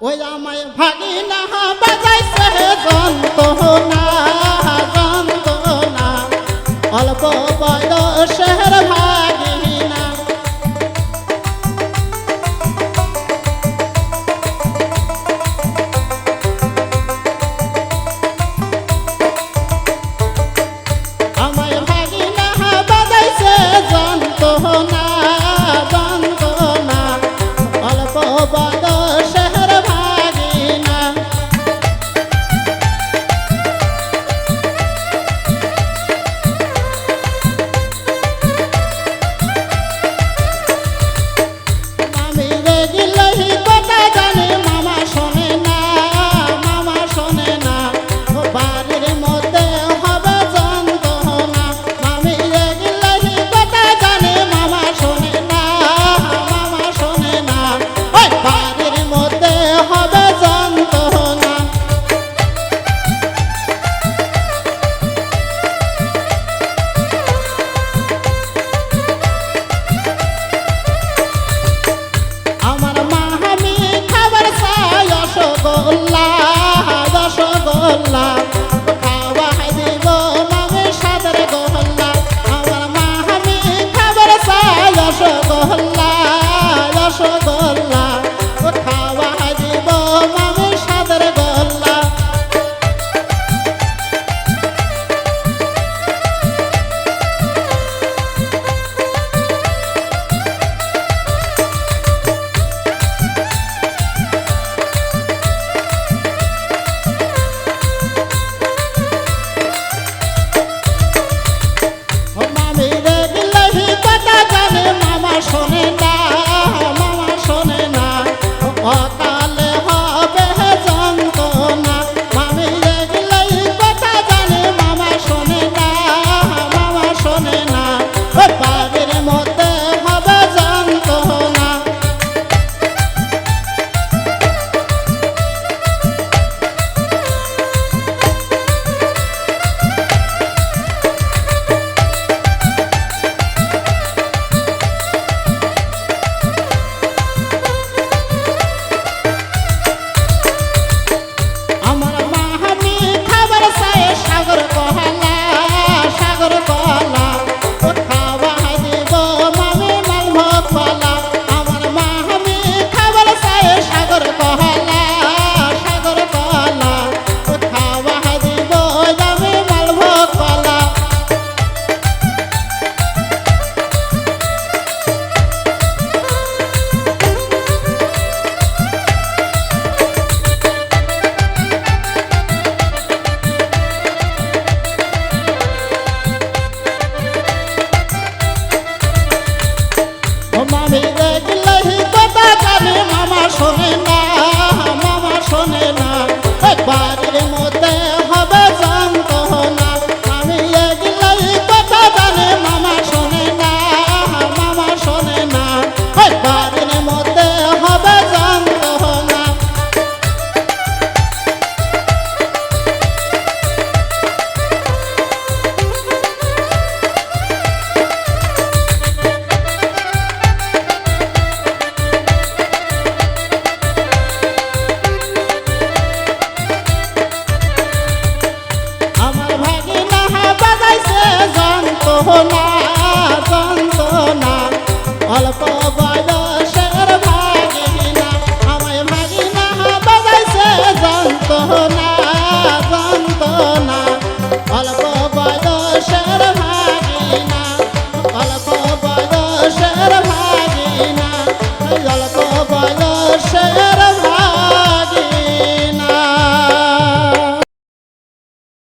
ওই আমায় ভাগিনা বাজাইছে যন্ত্রণা যন্ত্রণা। অল্প বয়সের ভাই সালাম